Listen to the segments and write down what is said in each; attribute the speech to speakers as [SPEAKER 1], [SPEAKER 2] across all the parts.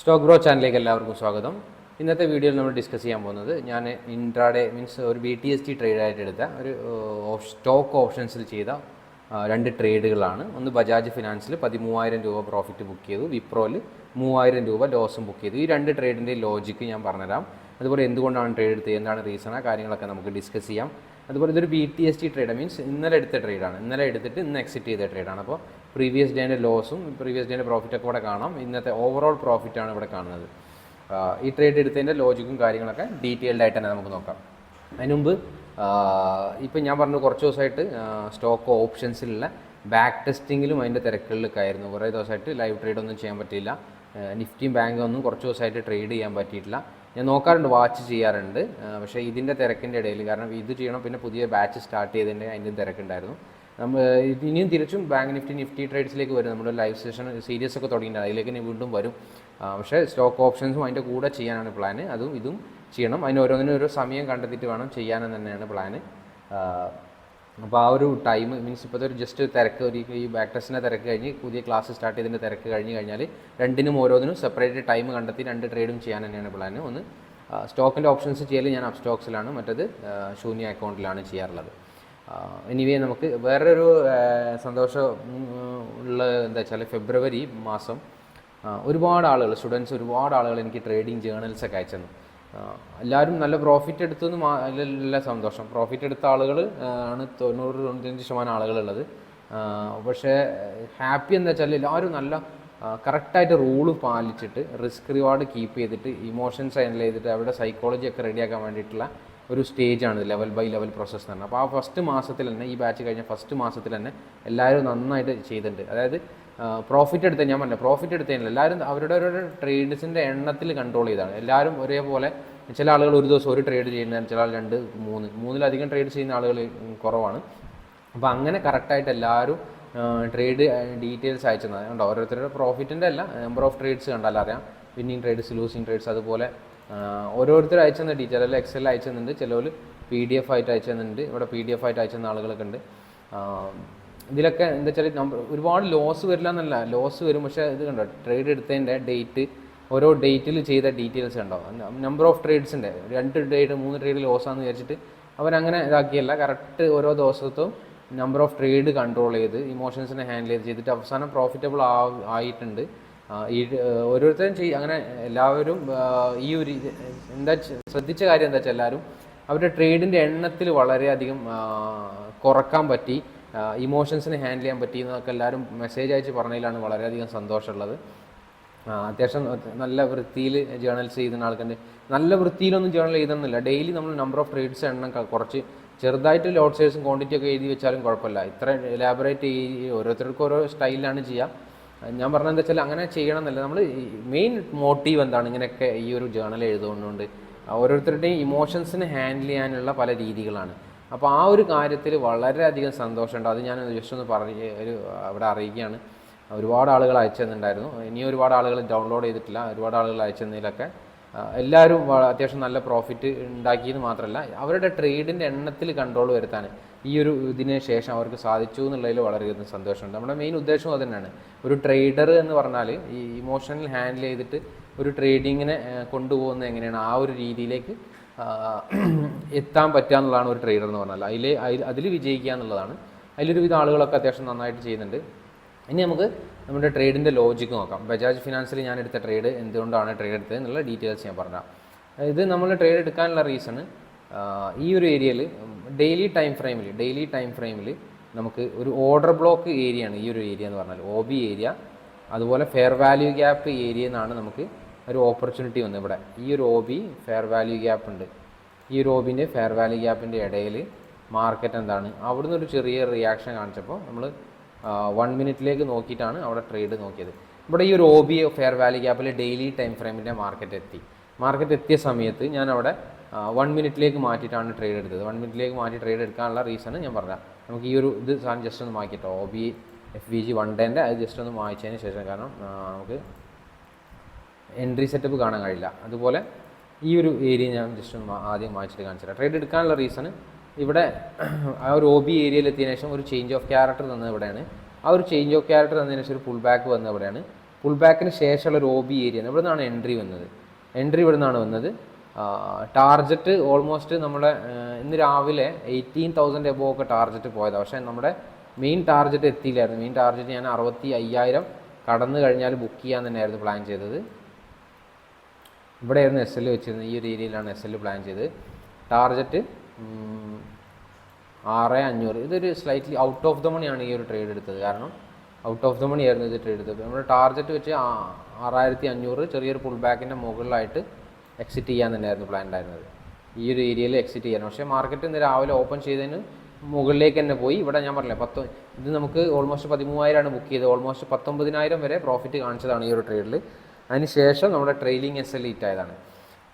[SPEAKER 1] Stock bro ചാനലിലേക്ക് എല്ലാവർക്കും സ്വാഗതം. ഇന്നത്തെ വീഡിയോയിൽ നമ്മൾ ഡിസ്കസ് ചെയ്യാൻ പോകുന്നത് ഞാൻ ഇൻട്രാഡേ മീൻസ് ഒരു ബി ടി എസ് ടി ട്രേഡായിട്ട് എടുത്ത ഒരു സ്റ്റോക്ക് ഓപ്ഷൻസിൽ ചെയ്ത രണ്ട് ട്രേഡുകളാണ് ഒന്ന് ബജാജ് ഫിനാൻസിൽ പതിമൂവായിരം രൂപ പ്രോഫിറ്റ് ബുക്ക് ചെയ്തു. വിപ്രോയിൽ മൂവായിരം രൂപ ലോസും ബുക്ക് ചെയ്തു. ഈ രണ്ട് ട്രേഡിന്റെ ലോജിക്ക് ഞാൻ പറഞ്ഞുതരാം. അതുപോലെ എന്തുകൊണ്ടാണ് ട്രേഡ് എടുത്തത്? എന്താണ് റീസൺ ആ? കാര്യങ്ങളൊക്കെ നമുക്ക് ഡിസ്കസ് ചെയ്യാം. അതുപോലെ ഇതൊരു B T S T trade means ഇന്നലെ എടുത്ത ട്രേഡാണ് ഇന്നലെ എടുത്തിട്ട് ഇന്ന് എക്സിറ്റ് ചെയ്ത ട്രേഡാണ് അപ്പോൾ പ്രീവിയസ് ഡേന്റെ ലോസും പ്രീവിയസ് ഡേന്റെ പ്രോഫിറ്റൊക്കെ ഇവിടെ കാണാം. ഇന്നത്തെ ഓവറോൾ പ്രോഫിറ്റാണ് ഇവിടെ കാണുന്നത്. ഈ ട്രേഡ് എടുത്തതിന്റെ ലോജിക്കും കാര്യങ്ങളൊക്കെ ഡീറ്റെയിൽഡ് ആയിട്ട് തന്നെ നമുക്ക് നോക്കാം. അതിന് മുമ്പ് ഇപ്പം ഞാൻ പറഞ്ഞു കുറച്ച് ദിവസമായിട്ട് സ്റ്റോക്ക് ഓപ്ഷൻസിലുള്ള ബാക്ക് ടെസ്റ്റിങ്ങിലും അതിന്റെ തിരക്കുകളിലൊക്കെ ആയിരുന്നു. കുറേ ദിവസമായിട്ട് ലൈവ് ട്രേഡ് ഒന്നും ചെയ്യാൻ പറ്റിയില്ല. നിഫ്റ്റിയും ബാങ്കും ഒന്നും കുറച്ച് ദിവസമായിട്ട് ട്രേഡ് ചെയ്യാൻ പറ്റിയിട്ടില്ല. ഞാൻ നോക്കാറുണ്ട് വാച്ച് ചെയ്യാറുണ്ട്. പക്ഷേ ഇതിന്റെ തിരക്കിന്റെ ഇടയിൽ കാരണം ഇത് ചെയ്യണം പിന്നെ പുതിയ ബാച്ച് സ്റ്റാർട്ട് ചെയ്തതിന്റെ അതിന്റെ തിരക്കുണ്ടായിരുന്നു. നമ്മൾ ഇനിയും തിരിച്ചും ബാങ്ക് നിഫ്റ്റി നിഫ്റ്റി ട്രേഡ്സിലേക്ക് വരും. നമ്മുടെ ലൈവ് സെഷൻ സീരീസ് ഒക്കെ തുടങ്ങിയിട്ടുണ്ട് അതിലേക്ക് ഇനി വീണ്ടും വരും. പക്ഷേ സ്റ്റോക്ക് ഓപ്ഷൻസും അതിന്റെ കൂടെ ചെയ്യാനാണ് പ്ലാന് അതും ഇതും ചെയ്യണം. അതിന് ഓരോന്നിനും ഓരോ സമയം കണ്ടെത്തിയിട്ട് വേണം ചെയ്യാനെന്ന് തന്നെയാണ് പ്ലാന് അപ്പോൾ ആ ഒരു ടൈം മീൻസ് ഇപ്പോഴത്തെ ഒരു ജസ്റ്റ് തിരക്ക് ഒരു ഈ ബാക്ക് ടെസ്റ്റിന്റെ തിരക്ക് കഴിഞ്ഞ് പുതിയ ക്ലാസ് സ്റ്റാർട്ട് ചെയ്തതിന്റെ തിരക്ക് കഴിഞ്ഞ് കഴിഞ്ഞാൽ രണ്ടിനും ഓരോന്നിനും സെപ്പറേറ്റ് ടൈം കണ്ടെത്തി രണ്ട് ട്രേഡും ചെയ്യാൻ തന്നെയാണ് പ്ലാന് ഒന്ന് സ്റ്റോക്കിന്റെ ഓപ്ഷൻസ് ചെയ്യൽ ഞാൻ അപ് സ്റ്റോക്സിലാണ് മറ്റത് ശൂന്യ അക്കൗണ്ടിലാണ് ചെയ്യാറുള്ളത്. എനിവേ നമുക്ക് വേറൊരു സന്തോഷം ഉള്ള എന്താ വെച്ചാൽ ഫെബ്രുവരി മാസം ഒരുപാട് ആളുകൾ സ്റ്റുഡൻസ് ഒരുപാട് ആളുകൾ എനിക്ക് ട്രേഡിംഗ് ജേണൽസ് ഒക്കെ അയച്ചെന്നു. എല്ലാവരും നല്ല പ്രോഫിറ്റ് എടുത്തു എന്ന് നല്ല സന്തോഷം. പ്രോഫിറ്റ് എടുത്ത ആളുകൾ ആണ് തൊണ്ണൂറ് തൊണ്ണൂറ്റഞ്ച് ശതമാനം ആളുകളുള്ളത്. പക്ഷേ ഹാപ്പി എന്താ വെച്ചാൽ എല്ലാവരും നല്ല കറക്റ്റായിട്ട് റൂൾ പാലിച്ചിട്ട് റിസ്ക് റിവാർഡ് കീപ്പ് ചെയ്തിട്ട് ഇമോഷൻസ് ഹാൻഡിൽ ചെയ്തിട്ട് അവരുടെ സൈക്കോളജി ഒക്കെ റെഡിയാക്കാൻ വേണ്ടിയിട്ടുള്ള ഒരു സ്റ്റേജാണ് ലെവൽ ബൈ ലെവൽ പ്രോസസ്സ് എന്ന് പറഞ്ഞാൽ അപ്പോൾ ആ ഫസ്റ്റ് മാസത്തിൽ തന്നെ ഈ ബാച്ച് കഴിഞ്ഞ ഫസ്റ്റ് മാസത്തിൽ തന്നെ എല്ലാവരും നന്നായിട്ട് ചെയ്തിട്ടുണ്ട്. അതായത് പ്രോഫിറ്റ് എടുത്ത ഞാൻ പറഞ്ഞ പ്രോഫിറ്റ് എടുത്തതില്ല എല്ലാവരും അവരുടെ ഓരോ ട്രേഡ്സിന്റെ എണ്ണത്തിൽ കൺട്രോൾ ചെയ്താണ്. എല്ലാവരും ഒരേപോലെ ചില ആളുകൾ ഒരു ദിവസം ഒരു ട്രേഡ് ചെയ്യുന്ന ചില ആൾ രണ്ട് മൂന്ന് മൂന്നിലധികം ട്രേഡ് ചെയ്യുന്ന ആളുകൾ കുറവാണ്. അപ്പോൾ അങ്ങനെ കറക്റ്റായിട്ട് എല്ലാവരും ട്രേഡ് ഡീറ്റെയിൽസ് അയച്ചത് ഉണ്ടോ ഓരോരുത്തരുടെ പ്രോഫിറ്റിന്റെ അല്ല നമ്പർ ഓഫ് ട്രേഡ്സ് കണ്ടാലറിയാം വിന്നിങ് ട്രേഡ്സ് ലൂസിങ് ട്രേഡ്സ് അതുപോലെ ഓരോരുത്തർ അയച്ചു തന്ന ടീച്ചർ അല്ലെങ്കിൽ എക്സൽ അയച്ചു തന്നിട്ടുണ്ട് ചിലർ പി ഡി എഫ് ആയിട്ട് അയച്ചു തന്നിട്ടുണ്ട് ഇവിടെ പി ഡി എഫ് ആയിട്ട് അയച്ചു തന്ന ആളുകളൊക്കെ ഉണ്ട്. ഇതിലൊക്കെ എന്താ വെച്ചാൽ നമ്മൾ ഒരുപാട് ലോസ് വരില്ല എന്നല്ല. ലോസ് വരും. പക്ഷേ ഇത് കണ്ടോ? ട്രേഡ് എടുത്തതിന്റെ ഡേറ്റ് ഓരോ ഡേറ്റിൽ ചെയ്ത ഡീറ്റെയിൽസ് ഉണ്ടോ നമ്പർ ഓഫ് ട്രേഡ്സിന്റെ രണ്ട് ഡേറ്റ് മൂന്ന് ട്രേഡ് ലോസാന്ന് വിചാരിച്ചിട്ട് അവരങ്ങനെ ഇതാക്കിയല്ല. കറക്റ്റ് ഓരോ ദിവസത്തും നമ്പർ ഓഫ് ട്രേഡ് കൺട്രോൾ ചെയ്ത് ഇമോഷൻസിനെ ഹാൻഡിൽ ചെയ്ത് ചെയ്തിട്ട് അവസാനം പ്രോഫിറ്റബിൾ ആയിട്ടുണ്ട്. ഈ ഓരോരുത്തരും ചെയ്യും അങ്ങനെ എല്ലാവരും ഈ ഒരു എന്താ ശ്രദ്ധിച്ച കാര്യം എന്താ വെച്ചാൽ എല്ലാവരും അവരുടെ ട്രേഡിന്റെ എണ്ണത്തിൽ വളരെയധികം കുറയ്ക്കാൻ പറ്റി ഇമോഷൻസിനെ ഹാൻഡിൽ ചെയ്യാൻ പറ്റി എന്നൊക്കെ എല്ലാവരും മെസ്സേജ് അയച്ച് പറഞ്ഞതിലാണ് വളരെയധികം സന്തോഷമുള്ളത്. അത്യാവശ്യം നല്ല വൃത്തിയിൽ ജേണൽസ് ചെയ്യുന്ന ആൾക്കാരുടെ നല്ല വൃത്തിയിലൊന്നും ജേണൽ ചെയ്തെന്നില്ല ഡെയിലി നമ്മൾ നമ്പർ ഓഫ് ട്രേഡ്സ് എണ്ണം കുറച്ച് ചെറുതായിട്ട് ലോഡ് സൈസും ക്വാണ്ടിറ്റി ഒക്കെ എഴുതി വെച്ചാലും കുഴപ്പമില്ല. ഇത്ര എലാബറേറ്റ് ഈ ഓരോരുത്തർക്കും ഓരോ സ്റ്റൈലാണ് ചെയ്യുക ഞാൻ പറഞ്ഞത് എന്താ വെച്ചാൽ അങ്ങനെ ചെയ്യണം എന്നല്ല നമ്മൾ മെയിൻ മോട്ടീവ് എന്താണ്? ഇങ്ങനെയൊക്കെ ഈ ഒരു ജേണൽ എഴുതുകൊണ്ടുകൊണ്ട് ഓരോരുത്തരുടെയും ഇമോഷൻസിനെ ഹാൻഡിൽ ചെയ്യാനുള്ള പല രീതികളാണ്. അപ്പോൾ ആ ഒരു കാര്യത്തിൽ വളരെയധികം സന്തോഷമുണ്ട് അത് ഞാൻ ജസ്റ്റ് ഒന്ന് പറഞ്ഞ് ഒരു അവിടെ അറിയിക്കുകയാണ്. ഒരുപാട് ആളുകൾ അയച്ചു തന്നിട്ടുണ്ടായിരുന്നു. ഇനി ഒരുപാട് ആളുകൾ ഡൗൺലോഡ് ചെയ്തിട്ടില്ല. ഒരുപാട് ആളുകൾ അയച്ചു തന്നതിലൊക്കെ എല്ലാവരും അത്യാവശ്യം നല്ല പ്രോഫിറ്റ് ഉണ്ടാക്കിയെന്ന് മാത്രമല്ല അവരുടെ ട്രേഡിന്റെ എണ്ണത്തിൽ കൺട്രോൾ വരുത്താൻ ഈ ഒരു ഇതിന് ശേഷം അവർക്ക് സാധിച്ചു എന്നുള്ളതിൽ വളരെയധികം സന്തോഷമുണ്ട്. നമ്മുടെ മെയിൻ ഉദ്ദേശം അത് തന്നെയാണ്. ഒരു ട്രേഡർ എന്ന് പറഞ്ഞാൽ ഈ ഇമോഷണൽ ഹാൻഡിൽ ചെയ്തിട്ട് ഒരു ട്രേഡിങ്ങിനെ കൊണ്ടുപോകുന്നത് എങ്ങനെയാണ്? ആ ഒരു രീതിയിലേക്ക് എത്താൻ പറ്റുക എന്നുള്ളതാണ് ഒരു ട്രേഡർ എന്ന് പറഞ്ഞാൽ അതിൽ അതിൽ വിജയിക്കുക എന്നുള്ളതാണ്. അതിലൊരു വിധ ആളുകളൊക്കെ അത്യാവശ്യം നന്നായിട്ട് ചെയ്യുന്നുണ്ട്. ഇനി നമുക്ക് നമ്മുടെ ട്രേഡിന്റെ ലോജിക്ക് നോക്കാം. ബജാജ് ഫിനാൻസിൽ ഞാൻ എടുത്ത ട്രേഡ് എന്തുകൊണ്ടാണ് ട്രേഡ് എടുത്തത് എന്നുള്ള ഡീറ്റെയിൽസ് ഞാൻ പറഞ്ഞാൽ ഇത് നമ്മൾ ട്രേഡ് എടുക്കാനുള്ള റീസൺ ഈ ഒരു ഏരിയയിൽ ഡെയിലി ടൈം ഫ്രെയിമിൽ ഡെയിലി ടൈം ഫ്രെയിമിൽ നമുക്ക് ഒരു ഓർഡർ ബ്ലോക്ക് ഏരിയ ആണ് ഈ ഒരു ഏരിയ എന്ന് പറഞ്ഞാൽ ഒ ബി ഏരിയ അതുപോലെ ഫെയർ വാല്യൂ ഗ്യാപ്പ് ഏരിയ എന്നാണ് നമുക്ക് ഒരു ഓപ്പർച്യൂണിറ്റി വന്നത്. ഇവിടെ ഈ ഒരു O B fair value gap ഉണ്ട്. ഈ ഒരു ഒബിന്റെ ഫെയർ വാല്യൂ ഗ്യാപ്പിന്റെ ഇടയിൽ മാർക്കറ്റ് എന്താണ്? അവിടുന്ന് ഒരു ചെറിയ റിയാക്ഷൻ കാണിച്ചപ്പോൾ നമ്മൾ വൺ മിനിറ്റിലേക്ക് നോക്കിയിട്ടാണ് അവിടെ ട്രേഡ് നോക്കിയത്. ഇവിടെ ഈ ഒരു ഒ ബി ഫെയർ വാല്യൂ ഗ്യാപ്പിൽ ഡെയിലി ടൈം ഫ്രെയിമിന്റെ മാർക്കറ്റ് എത്തി. മാർക്കറ്റ് എത്തിയ സമയത്ത് ഞാൻ അവിടെ വൺ മിനിറ്റിലേക്ക് മാറ്റിയിട്ടാണ് ട്രേഡ് എടുത്തത്. വൺ മിനിറ്റിലേക്ക് മാറ്റി ട്രേഡ് എടുക്കാനുള്ള റീസൺ ഞാൻ പറഞ്ഞാൽ നമുക്ക് ഈ ഒരു ഇത് സാധനം ജസ്റ്റ് ഒന്ന് മാറ്റിട്ടോ O B F B G one ഡേന്റെ അത് ജസ്റ്റ് ഒന്ന് വായിച്ചതിന് ശേഷം കാരണം നമുക്ക് എൻട്രി സെറ്റപ്പ് കാണാൻ കഴിയില്ല. അതുപോലെ ഈ ഒരു ഏരിയ ഞാൻ ജസ്റ്റ് ഒന്ന് ആദ്യം വായിച്ചിട്ട് കാണിച്ചുതരാം. ട്രേഡ് എടുക്കാനുള്ള റീസൺ ഇവിടെ ആ ഒരു ഒ ബി ഏരിയയിൽ ശേഷം ഒരു ചേഞ്ച് ഓഫ് ക്യാരക്ടർ തന്നത് ഇവിടെയാണ്. ആ ഒരു ചേഞ്ച് ഓഫ് ക്യാരക്ടർ തന്നതിന് ശേഷം ഒരു പുൾ ബാക്ക് വന്നത് ഇവിടെയാണ്. പുൾ ബാക്കിന് ശേഷമുള്ള ഒരു ഒ ബി ഏരിയ ഇവിടെ നിന്നാണ് എൻട്രി വന്നത്. എൻട്രി ഇവിടെ നിന്നാണ് വന്നത്. ടാർജറ്റ് ഓൾമോസ്റ്റ് നമ്മുടെ ഇന്ന് രാവിലെ എയ്റ്റീൻ തൗസൻഡ് എബോ ഒക്കെ ടാർജറ്റ് പോയതാണ് പക്ഷേ നമ്മുടെ മെയിൻ ടാർജറ്റ് എത്തിയില്ലായിരുന്നു. മെയിൻ ടാർജറ്റ് ഞാൻ അറുപത്തി അയ്യായിരം കടന്നു കഴിഞ്ഞാൽ ബുക്ക് ചെയ്യാൻ തന്നെയായിരുന്നു പ്ലാൻ ചെയ്തത്. ഇവിടെയായിരുന്നു എസ് എൽ വെച്ചിരുന്നത്. ഈ ഒരു ഏരിയയിലാണ് എസ് എൽ പ്ലാൻ ചെയ്തത്. ടാർജറ്റ് ആറ് അഞ്ഞൂറ്. ഇതൊരു സ്ലൈറ്റ്ലി ഔട്ട് ഓഫ് ദ മണിയാണ് ഈ ഒരു ട്രേഡ് എടുത്തത്. കാരണം ഔട്ട് ഓഫ് ദ മണി ആയിരുന്നു ഇത് ട്രേഡ് എടുത്തത്. നമ്മുടെ ടാർജറ്റ് വെച്ച് ആറായിരത്തി അഞ്ഞൂറ് ചെറിയൊരു പുൾ ബാക്കിന്റെ മുകളിലായിട്ട് എക്സിറ്റ് ചെയ്യാൻ തന്നെയായിരുന്നു പ്ലാൻ ഉണ്ടായിരുന്നത്. ഈ ഒരു ഏരിയയിൽ എക്സിറ്റ് ചെയ്യാൻ. പക്ഷേ മാർക്കറ്റ് ഇന്ന് രാവിലെ ഓപ്പൺ ചെയ്തതിന് മുകളിലേക്ക് തന്നെ പോയി. ഇവിടെ ഞാൻ പറഞ്ഞില്ല പത്ത് ഇത് നമുക്ക് ഓൾമോസ്റ്റ് പതിമൂവായിരമാണ് ബുക്ക് ചെയ്തത്. ഓൾമോസ്റ്റ് പത്തൊമ്പതിനായിരം വരെ പ്രോഫിറ്റ് കാണിച്ചതാണ് ഈ ഒരു ട്രേഡിൽ അതിനുശേഷം നമ്മുടെ ട്രെയിലിംഗ് എസ് എൽ ഹിറ്റ് ആയതാണ്.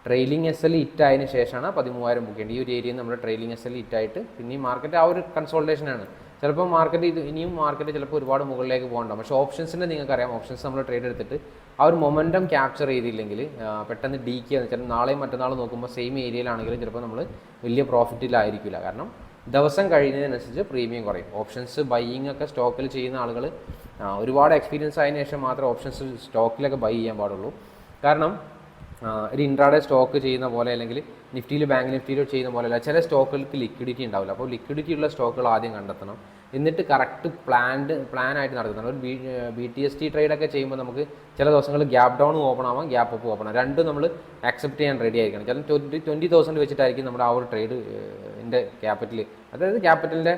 [SPEAKER 1] ട്രെയിലിംഗ് എസ് എൽ ഹിറ്റ് ആയതിനു ശേഷമാണ് പതിമൂവായിരം ബുക്ക് ചെയ്യേണ്ടത്. ഈ ഒരു ഏരിയയിൽ നമ്മുടെ ട്രെയിലിംഗ് എസ് എൽ ഹിറ്റ് ആയിട്ട് പിന്നെ മാർക്കറ്റ് ആ ഒരു കൺസോൾട്ടേഷനാണ് ചിലപ്പോൾ മാർക്കറ്റ് ഇത് ഇനിയും മാർക്കറ്റ് ചിലപ്പോൾ ഒരുപാട് മുകളിലേക്ക് പോകണ്ടാവും പക്ഷേ ഓപ്ഷൻസിന്റെ നിങ്ങൾക്കറിയാം. ഓപ്ഷൻസ് നമ്മൾ ട്രേഡ് എടുത്തിട്ട് ആ ഒരു മൊമെന്റം ക്യാപ്ചർ ചെയ്തില്ലെങ്കിൽ പെട്ടെന്ന് ഡി കെ ചിലപ്പോൾ നാളെയും മറ്റന്നാളും നോക്കുമ്പോൾ സെയിം ഏരിയയിലാണെങ്കിലും ചിലപ്പോൾ നമ്മൾ വലിയ പ്രോഫിറ്റിലായിരിക്കില്ല കാരണം ദിവസം കഴിയുന്നതിനനുസരിച്ച് പ്രീമിയം കുറയും. ഓപ്ഷൻസ് ബൈയിങ് ഒക്കെ സ്റ്റോക്കിൽ ചെയ്യുന്ന ആളുകൾ ഒരുപാട് എക്സ്പീരിയൻസ് ആയതിനു ശേഷം മാത്രമേ ഓപ്ഷൻസ് സ്റ്റോക്കിലൊക്കെ ബൈ ചെയ്യാൻ പാടുള്ളൂ. കാരണം ഒരു ഇൻട്രാഡേ സ്റ്റോക്ക് ചെയ്യുന്ന പോലെ അല്ലെങ്കിൽ നിഫ്റ്റിയിൽ ബാങ്ക് നിഫ്റ്റിയിലോ ചെയ്യുന്ന പോലെ അല്ല ചില സ്റ്റോക്കുകൾക്ക് ലിക്വിഡിറ്റി ഉണ്ടാവില്ല. അപ്പോൾ ലിക്വിഡിറ്റി ഉള്ള സ്റ്റോക്കുകൾ ആദ്യം കണ്ടെത്തണം. എന്നിട്ട് കറക്റ്റ് പ്ലാൻഡ് പ്ലാൻ ആയിട്ട് നടത്തണം ഒരു B B T S T ട്രേഡൊക്കെ ചെയ്യുമ്പോൾ നമുക്ക് ചില ദിവസങ്ങളിൽ ഗ്യാപ്പ് ഡൗൺ ഓപ്പൺ ആവാം ഗ്യാപ്പ് അപ്പ് ഓപ്പൺ ആവാം. രണ്ടും നമ്മൾ അക്സെപ്റ്റ് ചെയ്യാൻ റെഡി ആയിരിക്കണം. ചില ട്വന്റി ട്വന്റി തൗസൻഡ് വെച്ചിട്ടായിരിക്കും നമ്മുടെ ആ ഒരു ട്രേഡ് എന്റെ ക്യാപിറ്റൽ അതായത് ക്യാപിറ്റലിന്റെ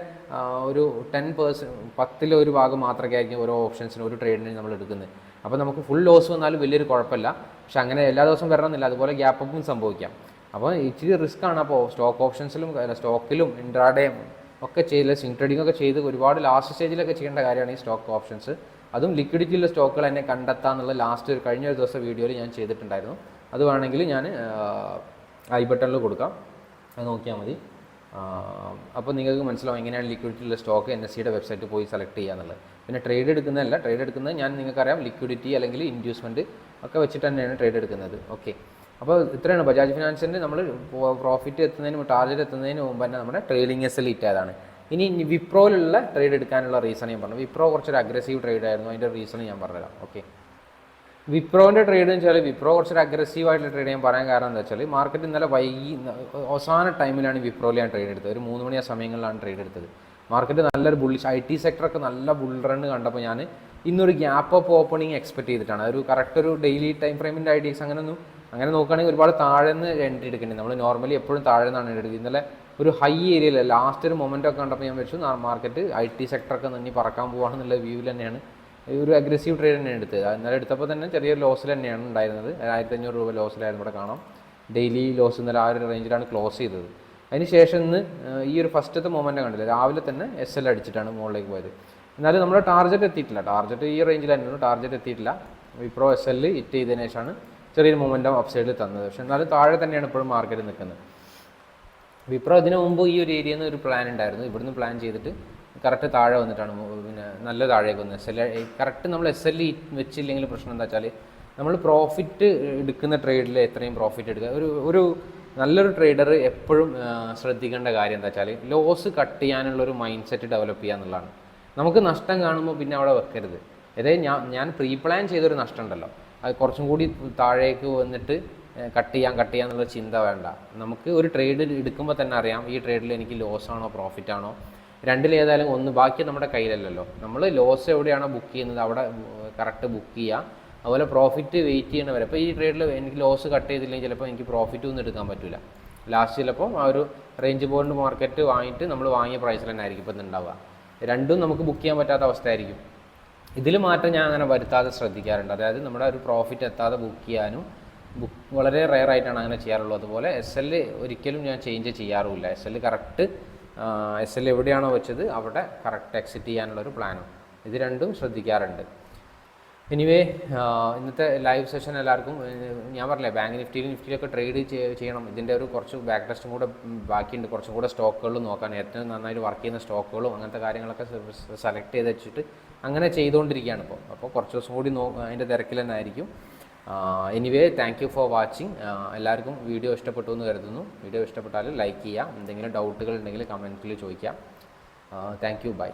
[SPEAKER 1] ഒരു ടെൻ പേഴ്സന്റ് പത്തിലെ ഒരു ഭാഗം മാത്രമേ ആയിരിക്കും ഓരോ ഓപ്ഷൻസിനും ഒരു ട്രേഡിന് നമ്മൾ എടുക്കുന്നത്. അപ്പോൾ നമുക്ക് ഫുൾ ലോസ് വന്നാലും വലിയൊരു കുഴപ്പമില്ല. പക്ഷെ അങ്ങനെ എല്ലാ ദിവസവും വരണമെന്നില്ല. അതുപോലെ ഗ്യാപ്പ് അപ്പും സംഭവിക്കാം. അപ്പോൾ ഇച്ചിരി റിസ്ക് ആണ്. അപ്പോൾ സ്റ്റോക്ക് ഓപ്ഷൻസിലും സ്റ്റോക്കിലും ഇൻട്രാഡേയും ഒക്കെ ചെയ്ത് സ്വിംഗ് ട്രേഡിംഗ് ഒക്കെ ചെയ്ത് ഒരുപാട് ലാസ്റ്റ് സ്റ്റേജിലൊക്കെ ചെയ്യേണ്ട കാര്യമാണ് ഈ സ്റ്റോക്ക് ഓപ്ഷൻസ് അതും ലിക്വിഡിറ്റിയുള്ള സ്റ്റോക്കുകൾ എന്നെ കണ്ടെത്താന്നുള്ള ലാസ്റ്റ് ഒരു കഴിഞ്ഞ ഒരു ദിവസം വീഡിയോയിൽ ഞാൻ ചെയ്തിട്ടുണ്ടായിരുന്നു. അത് വേണമെങ്കിൽ ഞാൻ ഐ ബട്ടണിൽ കൊടുക്കാം. അത് നോക്കിയാൽ മതി. അപ്പോൾ നിങ്ങൾക്ക് മനസ്സിലാവും എങ്ങനെയാണ് ലിക്വിഡിറ്റിയുള്ള സ്റ്റോക്ക് എൻ എസ് സിയുടെ വെബ്സൈറ്റ് പോയി സെലക്ട് ചെയ്യുക എന്നുള്ളത്. പിന്നെ ട്രേഡ് എടുക്കുന്നതല്ല ട്രേഡ് എടുക്കുന്നത് ഞാൻ നിങ്ങൾക്കറിയാം ലിക്വിഡിറ്റി അല്ലെങ്കിൽ ഇൻഡ്യൂസ്മെന്റ് ഒക്കെ വെച്ചിട്ട് തന്നെയാണ് ട്രേഡ് എടുക്കുന്നത്. ഓക്കെ അപ്പോൾ ഇത്രയാണ് ബജാജ് ഫിനാൻസിന്റെ നമ്മൾ പ്രോഫിറ്റ് എത്തുന്നതിനും ടാർഗറ്റ് എത്തുന്നതിന് മുമ്പ് തന്നെ നമ്മുടെ ട്രേഡിംഗ് എസ് എൽ ഇറ്റായതാണ് ഇനി വിപ്രോയിലുള്ള ട്രേഡ് എടുക്കാനുള്ള റീസൺ ഞാൻ പറഞ്ഞു. വിപ്രോ കുറച്ചൊരു അഗ്രസീവ് ട്രേഡ് ആയിരുന്നു. അതിന്റെ റീസൺ ഞാൻ പറഞ്ഞുതരാം. ഓക്കെ വിപ്രോന്റെ ട്രേഡ് എന്ന് വെച്ചാൽ വിപ്രോ കുറച്ചൊരു അഗ്രസീവ് ആയിട്ടുള്ള ട്രേഡ് ഞാൻ പറയാൻ കാരണം എന്താ വെച്ചാൽ മാർക്കറ്റ് ഇന്നലെ വൈകി അവസാന ടൈമിലാണ് വിപ്രോയിൽ ഞാൻ ട്രേഡ് എടുത്തത്. ഒരു മൂന്ന് മണി ആ സമയങ്ങളിലാണ് ട്രേഡ് എടുത്തത്. മാർക്കറ്റ് നല്ലൊരു ബുള്ളിഷ് ഐ ടി സെക്ടറൊക്കെ നല്ല ബുൾ റൺ കണ്ടപ്പോൾ ഞാൻ ഇന്നൊരു ഗ്യാപ്പ് അപ്പ് ഓപ്പണിംഗ് എക്സ്പെക്ട് ചെയ്തിട്ടാണ്. അതൊരു കറക്റ്റ് ഒരു ഡെയിലി ടൈം ഫ്രെയിമിന്റെ ഐഡിയസ് അങ്ങനെയൊന്നും അങ്ങനെ നോക്കുകയാണെങ്കിൽ ഒരുപാട് താഴെ നിന്ന് എൻട്രി എടുക്കേണ്ടി നമ്മൾ നോർമലി എപ്പോഴും താഴെ നിന്നാണ് എടുക്കുന്നത്. ഇന്നലെ ഒരു ഹൈ ഏരിയയിൽ ലാസ്റ്റ് ഒരു മൊമെന്റ് ഒക്കെ കണ്ടപ്പോൾ ഞാൻ വെച്ചു മാർക്കറ്റ് ഐ ടി സെക്ടറൊക്കെ നിന്ന് പറക്കാൻ പോകുകയാണെന്നുള്ള വ്യൂവിൽ തന്നെയാണ് ഒരു അഗ്രസീവ് ട്രേഡ് തന്നെയാണ് എടുത്തത്. ഇന്നലെ എടുത്തപ്പോൾ തന്നെ ചെറിയൊരു ലോസിൽ തന്നെയാണ് ഉണ്ടായിരുന്നത്. ആയിരത്തി അഞ്ഞൂറ് രൂപ ലോസിലായിരുന്നു ഇവിടെ കാണാം. ഡെയിലി ലോസ് ഇന്നലെ ആ ഒരു റേഞ്ചിലാണ് ക്ലോസ് ചെയ്തത്. അതിന് ശേഷം ഇന്ന് ഈ ഒരു ഫസ്റ്റത്തെ മൊമെന്റ് കണ്ടില്ല. രാവിലെ തന്നെ എസ് എൽ അടിച്ചിട്ടാണ് മുകളിലേക്ക് പോയത്. എന്നാലും നമ്മുടെ ടാർഗറ്റ് എത്തിയിട്ടില്ല. ടാർഗറ്റ് ഈ തന്നെയാണ്. ടാർഗറ്റ് എത്തിയിട്ടില്ല. വിപ്രോ എസ് എല്ലിൽ ഹിറ്റ് ചെയ്തതിനു ശേഷമാണ് ചെറിയൊരു മൊമെന്റം അപ്പ് സൈഡിൽ തന്നത്. പക്ഷെ എന്നാലും താഴെ തന്നെയാണ് ഇപ്പോഴും മാർക്കറ്റ് നിൽക്കുന്നത്. വിപ്രോ ഇതിനു മുമ്പ് ഈ ഒരു ഏരിയയിൽ നിന്ന് ഒരു പ്ലാൻ ഉണ്ടായിരുന്നു ഇവിടുന്ന് പ്ലാൻ ചെയ്തിട്ട് കറക്റ്റ് താഴെ വന്നിട്ടാണ് പിന്നെ നല്ല താഴേക്ക് വന്നത്. എസ് എൽ കറക്റ്റ് നമ്മൾ എസ് എൽ വെച്ചില്ലെങ്കിൽ പ്രശ്നം എന്താ വെച്ചാൽ നമ്മൾ പ്രോഫിറ്റ് എടുക്കുന്ന ട്രേഡിൽ എത്രയും പ്രോഫിറ്റ് എടുക്കുക. ഒരു ഒരു നല്ലൊരു ട്രേഡർ എപ്പോഴും ശ്രദ്ധിക്കേണ്ട കാര്യം എന്താ വെച്ചാൽ ലോസ് കട്ട് ചെയ്യാനുള്ള ഒരു മൈൻഡ് സെറ്റ് ഡെവലപ്പ് ചെയ്യുക എന്നുള്ളതാണ്. നമുക്ക് നഷ്ടം കാണുമ്പോൾ പിന്നെ അവിടെ വെക്കരുത്. അതായത് ഞാൻ ഞാൻ പ്രീ പ്ലാൻ ചെയ്തൊരു നഷ്ടം ഉണ്ടല്ലോ. അത് കുറച്ചും കൂടി താഴേക്ക് വന്നിട്ട് കട്ട് ചെയ്യാം കട്ട് ചെയ്യാം എന്നുള്ള ചിന്ത വേണ്ട. നമുക്ക് ഒരു ട്രേഡ് എടുക്കുമ്പോൾ തന്നെ അറിയാം ഈ ട്രേഡിൽ എനിക്ക് ലോസ് ആണോ പ്രോഫിറ്റ് ആണോ. രണ്ടിലേതായാലും ഒന്ന് ബാക്കി നമ്മുടെ കയ്യിലല്ലല്ലോ. നമ്മൾ ലോസ് എവിടെയാണോ ബുക്ക് ചെയ്യുന്നത് അവിടെ കറക്റ്റ് ബുക്ക് ചെയ്യുക അതുപോലെ പ്രോഫിറ്റ് വെയിറ്റ് ചെയ്യണവരെ. ഇപ്പോൾ ഈ ട്രേഡിൽ എനിക്ക് ലോസ് കട്ട് ചെയ്തില്ലെങ്കിൽ ചിലപ്പോൾ എനിക്ക് പ്രോഫിറ്റ് ഒന്നും എടുക്കാൻ പറ്റില്ല ലാസ്റ്റ് ചിലപ്പോൾ ആ ഒരു റേഞ്ച് ബോണ്ട് മാർക്കറ്റ് വാങ്ങിയിട്ട് നമ്മൾ വാങ്ങിയ പ്രൈസിൽ തന്നെ ആയിരിക്കും ഇപ്പം ഉണ്ടാവുക. രണ്ടും നമുക്ക് ബുക്ക് ചെയ്യാൻ പറ്റാത്ത അവസ്ഥയായിരിക്കും. ഇതിൽ മാറ്റം ഞാൻ അങ്ങനെ വരുത്താതെ ശ്രദ്ധിക്കാറുണ്ട്. അതായത് നമ്മുടെ ഒരു പ്രോഫിറ്റ് എത്താതെ ബുക്ക് ചെയ്യാനും ബുക്ക് വളരെ റെയർ ആയിട്ടാണ് അങ്ങനെ ചെയ്യാറുള്ളത്. അതുപോലെ എസ് എൽ ഒരിക്കലും ഞാൻ change ചെയ്യാറുമില്ല. S L correct S L എവിടെയാണോ വെച്ചത് അവിടെ കറക്റ്റ് എക്സിറ്റ് ചെയ്യാനുള്ളൊരു പ്ലാനും ഇത് രണ്ടും ശ്രദ്ധിക്കാറുണ്ട്. എനിവേ ഇന്നത്തെ ലൈവ് സെഷൻ എല്ലാവർക്കും ഞാൻ പറഞ്ഞില്ലേ ബാങ്ക് നിഫ്റ്റിയിൽ നിഫ്റ്റിയിലൊക്കെ ട്രേഡ് ചെയ്യണം. ഇതിന്റെ ഒരു കുറച്ച് ബാക്ക് ടെസ്റ്റും കൂടെ ബാക്കിയുണ്ട്. കുറച്ചും കൂടെ സ്റ്റോക്കുകൾ നോക്കാൻ. ഏറ്റവും നന്നായിട്ട് വർക്ക് ചെയ്യുന്ന സ്റ്റോക്കുകളും അങ്ങനത്തെ കാര്യങ്ങളൊക്കെ സെലക്ട് ചെയ്ത് വെച്ചിട്ട് അങ്ങനെ ചെയ്തുകൊണ്ടിരിക്കുകയാണ് ഇപ്പോൾ അപ്പോൾ കുറച്ച് ദിവസം കൂടി നോ അതിന്റെ തിരക്കിൽ തന്നെ ആയിരിക്കും. Anyway thank you for watching എല്ലാവർക്കും വീഡിയോ ഇഷ്ടപ്പെട്ടു എന്ന് കരുതുന്നു. വീഡിയോ ഇഷ്ടപ്പെട്ടാൽ ലൈക്ക് ചെയ്യാം. എന്തെങ്കിലും ഡൗട്ടുകൾ ഉണ്ടെങ്കിൽ കമന്റിൽ ചോദിക്കാം. Thank you by